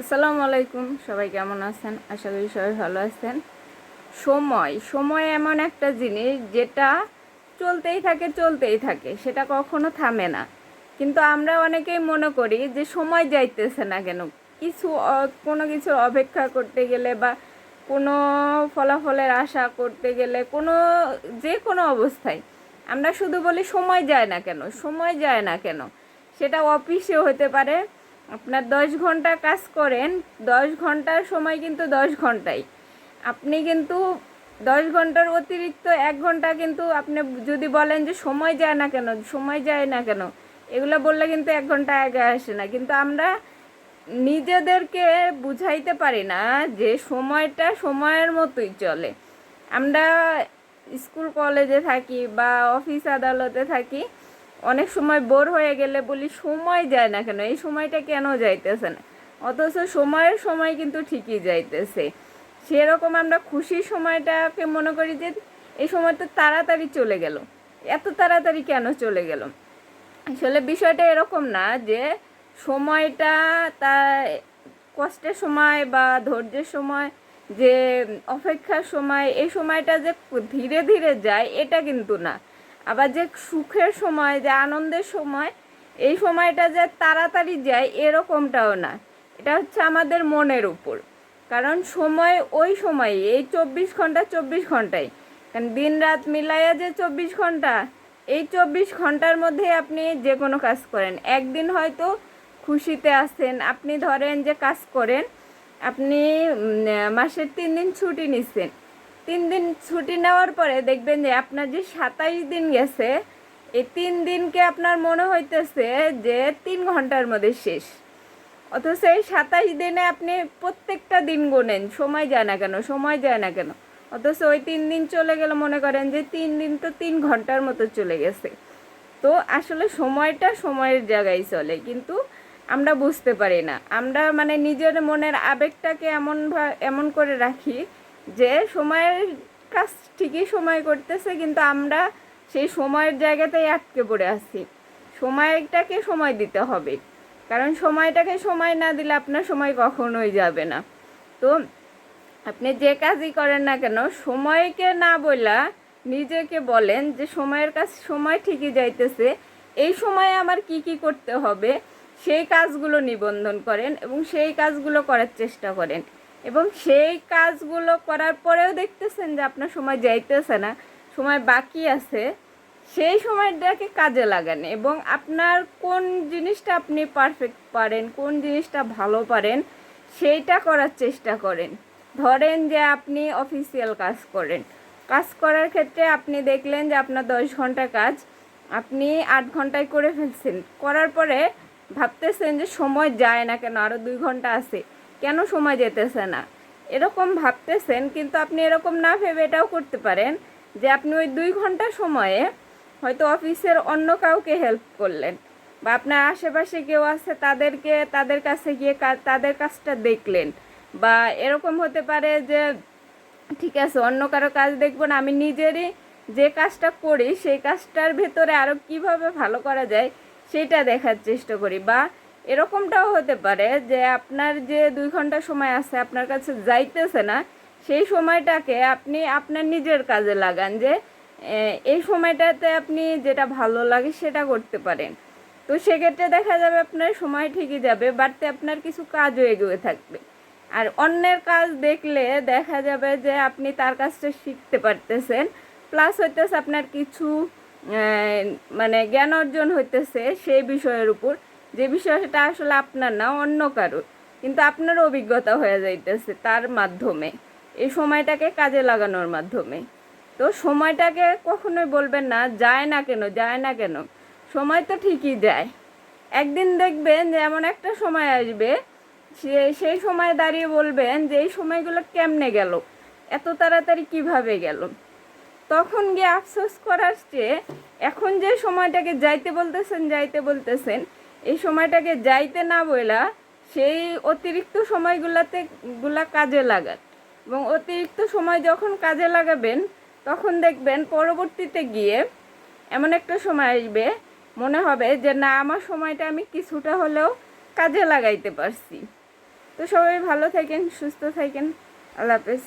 আসসালামু আলাইকুম, সবাই কেমন আছেন? আশা করি সবাই ভালো আছেন। সময় সময় এমন একটা জিনিস যেটা চলতেই থাকে চলতেই থাকে, সেটা কখনো থামে না। কিন্তু আমরা অনেকেই মনে করি যে সময় যাইতেছে না কেন? কিছু কোনো কিছুর অপেক্ষা করতে গেলে বা কোনো ফলাফলের আশা করতে গেলে কোনো, যে কোনো অবস্থায় আমরা শুধু বলি সময় যায় না কেন, সময় যায় না কেন? সেটা অফিসে হতে পারে আপনার দশ ঘণ্টা কাজ করেন, দশ ঘণ্টার সময় কিন্তু দশ ঘন্টাই। আপনি কিন্তু দশ ঘণ্টার অতিরিক্ত এক ঘণ্টা কিন্তু আপনি যদি বলেন যে সময় যায় না কেন, সময় যায় না কেন, এগুলো বললে কিন্তু এক ঘণ্টা আগে আসে না। কিন্তু আমরা নিজেদেরকে বুঝাইতে পারি না যে সময়টা সময়ের মতোই চলে। আমরা স্কুল কলেজে থাকি বা অফিস আদালতে থাকি অনেক সময় বোর হয়ে গেলে বলি, সময় যায় না কেন? এই সময়টা কেন যাইতেছে না? অথচ সময়ের সময় কিন্তু ঠিকই যাইতেছে। সেরকম আমরা খুশির সময়টাকে মনে করি যে, এই সময় তো তাড়াতাড়ি চলে গেল। এত তাড়াতাড়ি কেন চলে গেল? আসলে বিষয়টা এরকম না যে, সময়টা তা, কষ্টের সময় বা ধৈর্যের সময়, যে অপেক্ষার সময়, এই সময়টা যে ধীরে ধীরে যায়, এটা কিন্তু না। আবার যে সুখের সময়, যে আনন্দের সময়, এই সময়টা যে তাড়াতাড়ি যায়, এরকমটাও না। এটা হচ্ছে আমাদের মনের উপর। কারণ সময় ওই সময়, এই চব্বিশ ঘণ্টা চব্বিশ ঘন্টায় কারণ দিন রাত মিলাইয়া যে চব্বিশ ঘণ্টা, এই চব্বিশ ঘণ্টার মধ্যে আপনি যে কোনো কাজ করেন। একদিন হয়তো খুশিতে আসেন আপনি ধরেন যে কাজ করেন, আপনি মাসের তিন দিন ছুটি নিচ্ছেন। তিন দিন ছুটি নেওয়ার পরে দেখবেন যে আপনার যে সাতাইশ দিন গেছে, এই তিন দিনকে আপনার মনে হইতেছে যে তিন ঘণ্টার মধ্যে শেষ। অথচ এই সাতাইশ দিনে আপনি প্রত্যেকটা দিন গোনেন, সময় যায় না কেন, সময় যায় না কেন। অথচ ওই তিন দিন চলে গেলে মনে করেন যে তিন দিন তো তিন ঘণ্টার মতো চলে গেছে। তো আসলে সময়টা সময়ের জায়গায় চলে, কিন্তু আমরা বুঝতে পারি না। আমরা মানে নিজের মনের আবেগটাকে এমন এমন করে রাখি যে সময়ের কাজ ঠিকই সময় করতেছে, কিন্তু আমরা সেই সময়ের জায়গাতেই আটকে পড়ে আছি। সময়টাকে সময় দিতে হবে। কারণ সময়টাকে সময় না দিলে আপনার সময় কখনোই যাবে না। তো আপনি যে কাজই করেন না কেন, সময়কে না বলা নিজেকে বলেন যে সময়ের কাজ সময় ঠিকই যাইতেছে, এই সময়ে আমার কি কি করতে হবে, সেই কাজগুলো নিবন্ধন করেন এবং সেই কাজগুলো করার চেষ্টা করেন। এবং সেই কাজগুলো করার পরেও দেখতেছেন যে আপনার সময় যাইতেছে না, সময় বাকি আছে, সেই সময়টাকে কাজে লাগান এবং আপনার কোন জিনিসটা আপনি পারফেক্ট পারেন, কোন জিনিসটা ভালো পারেন, সেইটা করার চেষ্টা করেন। ধরেন যে আপনি অফিসিয়াল কাজ করেন, কাজ করার ক্ষেত্রে আপনি দেখলেন যে আপনার দশ ঘণ্টা কাজ, আপনি আট ঘন্টায় করে ফেলছেন, করার পরে ভাবতেছেন যে সময় যায় না কেন আরও দুই ঘণ্টা আছে কেন সময় যেতেছে না? এরকম ভাবতেছেন, কিন্তু আপনি এরকম না ভেবে এটাও করতে পারেন যে আপনি ওই দুই ঘণ্টা সময়ে হয়তো অফিসের অন্য কাউকে হেল্প করলেন বা আপনার আশেপাশে কেউ আছে তাদেরকে, তাদের কাছে গিয়ে তাদের কাজটা দেখলেন বা এরকম হতে পারে যে ঠিক আছে, অন্য কারও কাজ দেখব না, আমি নিজেরই যে কাজটা করি সেই কাজটার ভেতরে আরও কীভাবে ভালো করা যায় সেটা দেখার চেষ্টা করি বা এরকমটাও হতে পারে যে আপনার যে দুই ঘণ্টা সময় আছে আপনার কাছে যাইতেছে না, সেই সময়টাকে আপনি আপনার নিজের কাজে লাগান যে এই সময়টাতে আপনি যেটা ভালো লাগে সেটা করতে পারেন। তো সেক্ষেত্রে দেখা যাবে আপনার সময় ঠিকই যাবে, বাড়তে আপনার কিছু কাজও এগিয়ে থাকবে। আর অন্যের কাজ দেখলে দেখা যাবে যে আপনি তার কাজটা শিখতে পারতেছেন, প্লাস হইতেছে আপনার কিছু মানে জ্ঞান অর্জন হইতেছে সেই বিষয়ের উপর। যে বিষয়টা আসলে আপনার না, অন্য কারোর। কিন্তু আপনার অভিজ্ঞতা হয়ে যাইতেছে তার মাধ্যমে এই সময়টাকে কাজে লাগানোর মাধ্যমে। তো সময়টাকে কখনোই বলবেন না, যায় না কেন, যায় না কেন, সময় তো ঠিকই যায়। একদিন দেখবেন যে এমন একটা সময় আসবে, সে, সেই সময় দাঁড়িয়ে বলবেন যে এই সময়গুলো কেমনে গেল, এত তাড়াতাড়ি কীভাবে গেল। তখন গিয়ে আফসোস করার চেয়ে এখন যে সময়টাকে যাইতে বলতেছেন যাইতে বলতেছেন এই সময়টাকে যাইতে না বইলা সেই অতিরিক্ত সময়গুলাতে গুলা কাজে লাগান। এবং অতিরিক্ত সময় যখন কাজে লাগাবেন, তখন দেখবেন পরবর্তীতে গিয়ে এমন একটা সময় আসবে, মনে হবে যে না, আমার সময়টা আমি কিছুটা হলেও কাজে লাগাইতে পারছি। তো সবাই ভালো থাকেন, সুস্থ থাকেন। আল্লাহ হাফেজ।